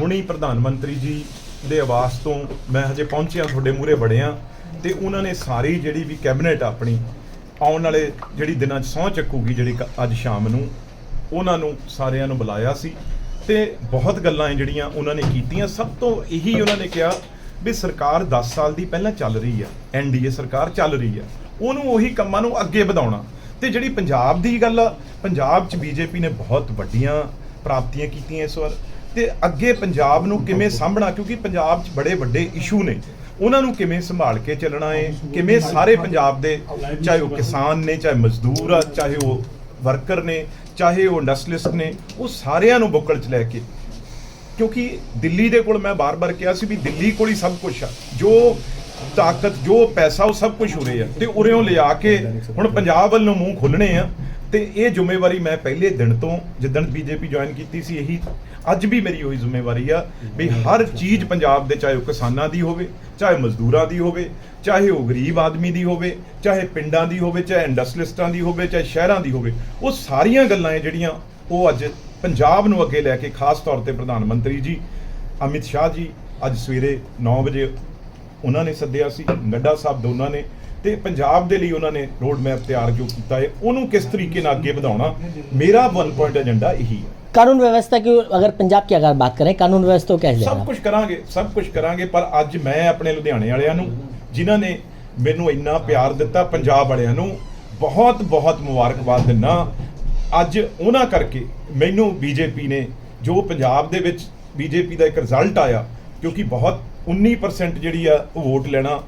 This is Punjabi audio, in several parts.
ਹੁਣੀ ਪ੍ਰਧਾਨ ਮੰਤਰੀ ਜੀ ਦੇ ਆਵਾਸ ਤੋਂ ਮੈਂ ਹਜੇ ਪਹੁੰਚਿਆ, ਤੁਹਾਡੇ ਮੂਹਰੇ ਵੜਿਆ ਤੇ ਉਹਨਾਂ ਨੇ ਸਾਰੀ ਜਿਹੜੀ ਵੀ ਕੈਬਨਿਟ ਆਪਣੀ ਆਉਣ ਵਾਲੇ ਜਿਹੜੀ ਦਿਨਾਂ 'ਚ ਸਹੁੰ ਚੱਕੂਗੀ ਜਿਹੜੀ ਕ- ਅੱਜ ਸ਼ਾਮ ਨੂੰ, ਉਹਨਾਂ ਨੂੰ ਸਾਰਿਆਂ ਨੂੰ ਬੁਲਾਇਆ ਸੀ ਤੇ ਬਹੁਤ ਗੱਲਾਂ ਜਿਹੜੀਆਂ ਉਹਨਾਂ ਨੇ ਕੀਤੀਆਂ। ਸਭ ਤੋਂ ਇਹੀ ਉਹਨਾਂ ਨੇ ਕਿਹਾ ਵੀ ਸਰਕਾਰ 10 ਸਾਲ ਦੀ ਪਹਿਲਾਂ ਚੱਲ ਰਹੀ ਆ ਐਨਡੀਏ ਸਰਕਾਰ ਚੱਲ ਰਹੀ ਆ, ਉਹਨੂੰ ਉਹੀ ਕੰਮਾਂ ਨੂੰ ਅੱਗੇ ਵਧਾਉਣਾ। ਤੇ ਜਿਹੜੀ ਪੰਜਾਬ ਦੀ ਗੱਲ ਆ, ਪੰਜਾਬ 'ਚ ਬੀਜੇਪੀ ਨੇ ਬਹੁਤ ਵੱਡੀਆਂ ਪ੍ਰਾਪਤੀਆਂ ਕੀਤੀਆਂ ਇਸ ਵਾਰ। ਤੇ ਅੱਗੇ ਪੰਜਾਬ ਨੂੰ ਕਿਵੇਂ ਸਾਂਭਣਾ, ਕਿਉਂਕਿ ਪੰਜਾਬ 'ਚ ਬੜੇ ਵੱਡੇ ਇਸ਼ੂ ਨੇ। ਉਹਨਾਂ ਨੂੰ ਕਿਵੇਂ ਸੰਭਾਲ ਕੇ ਚੱਲਣਾ ਹੈ ਕਿਵੇਂ ਸਾਰੇ ਪੰਜਾਬ ਦੇ, ਚਾਹੇ ਉਹ ਕਿਸਾਨ ਨੇ, ਚਾਹੇ ਮਜ਼ਦੂਰ ਆ, ਚਾਹੇ ਉਹ ਵਰਕਰ ਨੇ, ਚਾਹੇ ਉਹ ਇੰਡਸਟਰੀਲਿਸਟ ਨੇ, ਉਹ ਸਾਰਿਆਂ ਨੂੰ ਬੁੱਕਲ 'ਚ ਲੈ ਕੇ। ਕਿਉਂਕਿ ਦਿੱਲੀ ਦੇ ਕੋਲ ਮੈਂ ਬਾਰ-ਬਾਰ ਕਿਹਾ ਸੀ ਵੀ ਦਿੱਲੀ ਕੋਲ ਹੀ ਸਭ ਕੁਝ ਆ। ਜੋ ਤਾਕਤ, ਜੋ ਪੈਸਾ, ਉਹ ਸਭ ਕੁਝ ਉਰੇ ਆ। ਤੇ ਉਰਿਓਂ ਲਿਆ ਕੇ ਹੁਣ ਪੰਜਾਬ ਵੱਲ ਨੂੰ ਮੂੰਹ ਖੋਲਣੇ ਆ। ਤੇ ਇਹ ਜ਼ਿੰਮੇਵਾਰੀ ਮੈਂ ਪਹਿਲੇ ਦਿਨ ਤੋਂ ਜਿੱਦਣ ਬੀਜੇਪੀ ਜੁਆਇਨ ਕੀਤੀ ਸੀ, ਇਹੀ ਅੱਜ ਵੀ ਮੇਰੀ ਉਹੀ ਜ਼ਿੰਮੇਵਾਰੀ ਆ ਵੀ ਹਰ ਚੀਜ਼ ਪੰਜਾਬ ਦੇ, ਚਾਹੇ ਉਹ ਕਿਸਾਨਾਂ ਦੀ ਹੋਵੇ, ਚਾਹੇ ਮਜ਼ਦੂਰਾਂ ਦੀ ਹੋਵੇ, ਚਾਹੇ ਉਹ ਗਰੀਬ ਆਦਮੀ ਦੀ ਹੋਵੇ, ਚਾਹੇ ਪਿੰਡਾਂ ਦੀ ਹੋਵੇ, ਚਾਹੇ ਇੰਡਸਟਰੀਸਟਾਂ ਦੀ ਹੋਵੇ, ਚਾਹੇ ਸ਼ਹਿਰਾਂ ਦੀ ਹੋਵੇ, ਉਹ ਸਾਰੀਆਂ ਗੱਲਾਂ ਹੈ ਜਿਹੜੀਆਂ ਉਹ ਅੱਜ ਪੰਜਾਬ ਨੂੰ ਅੱਗੇ ਲੈ ਕੇ ਖਾਸ ਤੌਰ ਤੇ ਪ੍ਰਧਾਨ ਮੰਤਰੀ ਜੀ, ਅਮਿਤ ਸ਼ਾਹ ਜੀ ਅੱਜ ਸਵੇਰੇ 9 ਵਜੇ ਉਹਨਾਂ ਨੇ ਸੱਦਿਆ ਸੀ ਨੱਡਾ ਸਾਹਿਬ ਦੋਨਾਂ ਨੇ ਤੇ ਪੰਜਾਬ ਦੇ ਲਈ ਉਹਨਾਂ ਨੇ ਰੋਡ ਮੈਪ ਤਿਆਰ ਜੋ ਕੀਤਾ ਹੈ ਉਹਨੂੰ ਕਿਸ ਤਰੀਕੇ ਨਾਲ ਅੱਗੇ ਵਧਾਉਣਾ ਮੇਰਾ ਵਨ ਪੁਆਇੰਟ ਏਜੰਡਾ ਇਹੀ ਹੈ कानून व्यवस्था की अगर पंजाब की अगर बात करें कानून व्यवस्था को कैसे ਸਭ देगा ਕੁਝ ਕਰਾਂਗੇ ਸਭ ਕੁਝ ਕਰਾਂਗੇ ਪਰ ਅੱਜ ਮੈਂ ਆਪਣੇ ਲੁਧਿਆਣੇ ਵਾਲਿਆਂ ਨੂੰ ਜਿਨ੍ਹਾਂ ਨੇ ਮੈਨੂੰ ਇੰਨਾ ਪਿਆਰ ਦਿੱਤਾ ਪੰਜਾਬ ਵਾਲਿਆਂ ਨੂੰ ਬਹੁਤ ਬਹੁਤ ਮੁਬਾਰਕਬਾਦ ਦਿੰਨਾ ਅੱਜ ਉਹਨਾਂ ਕਰਕੇ ਮੈਨੂੰ ਬੀਜੇਪੀ ਨੇ ਜੋ ਪੰਜਾਬ ਦੇ ਵਿੱਚ ਬੀਜੇਪੀ ਦਾ ਇੱਕ ਰਿਜ਼ਲਟ ਆਇਆ ਕਿਉਂਕਿ ਬਹੁਤ 19% ਜਿਹੜੀ ਆ ਉਹ ਵੋਟ ਲੈਣਾ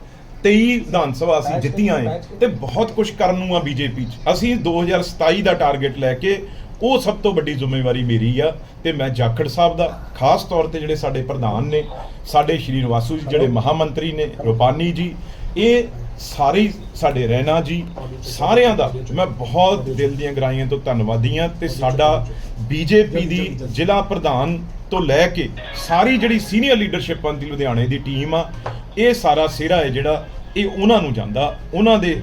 23 ਵਿਧਾਨ ਸਭਾ ਅਸੀਂ ਜਿੱਤੀਆਂ ਏ ਤੇ ਬਹੁਤ ਕੁਝ ਕਰਨ ਨੂੰ ਆ ਬੀਜੇਪੀ ਚ। ਅਸੀਂ 2027 ਦਾ ਟਾਰਗੇਟ ਲੈ ਕੇ ਉਹ ਸਭ ਤੋਂ ਵੱਡੀ ਜ਼ਿੰਮੇਵਾਰੀ ਮੇਰੀ ਆ ਤੇ ਮੈਂ ਜਾਖੜ ਸਾਹਿਬ ਦਾ ਖਾਸ ਤੌਰ ਤੇ ਜਿਹੜੇ ਸਾਡੇ ਪ੍ਰਧਾਨ ਨੇ ਸਾਡੇ ਸ਼੍ਰੀ ਨਿਵਾਸੂ ਜੀ ਜਿਹੜੇ ਮਹਾਮੰਤਰੀ ਨੇ ਰੂਪਾਨੀ ਜੀ ਇਹ ਸਾਰੇ ਸਾਡੇ ਰਹਿਣਾ ਜੀ, ਸਾਰਿਆਂ ਦਾ। ਮੈਂ ਬਹੁਤ ਦਿਲ ਦੀਆਂ ਗਰਾਈਆਂ ਤੋਂ ਧੰਨਵਾਦੀ ਹਾਂ ਤੇ ਸਾਡਾ ਬੀਜੇਪੀ ਦੀ ਜ਼ਿਲ੍ਹਾ ਪ੍ਰਧਾਨ ਤੋਂ ਲੈ ਕੇ ਸਾਰੀ ਜਿਹੜੀ ਸੀਨੀਅਰ ਲੀਡਰਸ਼ਿਪ ਦੀ ਲੁਧਿਆਣੇ ਦੀ ਟੀਮ ਆ, ਇਹ ਸਾਰਾ ਸਿਹਰਾ ਹੈ ਜਿਹੜਾ ਇਹ ਉਹਨਾਂ ਨੂੰ ਜਾਂਦਾ। ਉਹਨਾਂ ਦੇ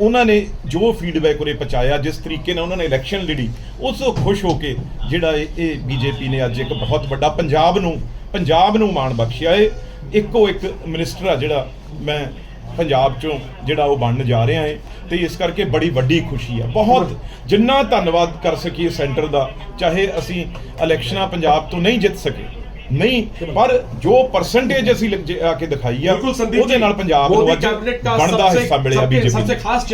ਉਹਨਾਂ ਨੇ ਜੋ ਫੀਡਬੈਕ ਉਰੇ ਪਹੁੰਚਾਇਆ, ਜਿਸ ਤਰੀਕੇ ਨਾਲ ਉਹਨਾਂ ਨੇ ਇਲੈਕਸ਼ਨ ਲੜੀ, ਉਸ ਤੋਂ ਖੁਸ਼ ਹੋ ਕੇ ਜਿਹੜਾ ਇਹ- ਇਹ ਬੀਜੇਪੀ ਨੇ ਅੱਜ ਇੱਕ ਬਹੁਤ ਵੱਡਾ ਪੰਜਾਬ ਨੂੰ ਪੰਜਾਬ ਨੂੰ ਮਾਣ ਬਖਸ਼ਿਆ ਏ। ਇੱਕੋ ਇੱਕ ਮਿਨਿਸਟਰ ਆ ਜਿਹੜਾ ਮੈਂ ਪੰਜਾਬ ਚੋਂ ਜਿਹੜਾ ਉਹ ਬਣਨ ਜਾ ਰਿਹਾ ਹੈ ਤੇ ਇਸ ਕਰਕੇ ਬੜੀ ਵੱਡੀ ਖੁਸ਼ੀ ਹੈ ਬਹੁਤ ਜਿੰਨਾ ਧੰਨਵਾਦ ਕਰ ਸਕੀਏ ਸੈਂਟਰ ਦਾ ਚਾਹੇ ਅਸੀਂ ਇਲੈਕਸ਼ਨਾਂ ਪੰਜਾਬ ਤੋਂ ਨਹੀਂ ਜਿੱਤ ਸਕੇ। ਨਹੀਂ ਪਰ ਜੋ ਪਰਸੈਂਟੇਜ ਅਸੀਂ ਆ ਕੇ ਦਿਖਾਈ ਆ ਉਹਦੇ ਨਾਲ ਪੰਜਾਬ ਨੂੰ ਅੱਜ ਬਣਦਾ ਹਿੱਸਾ ਮਿਲਿਆ ਸਭ ਬੀਜੇਪੀ ਸਭ ਨੂੰ। ਖਾਸ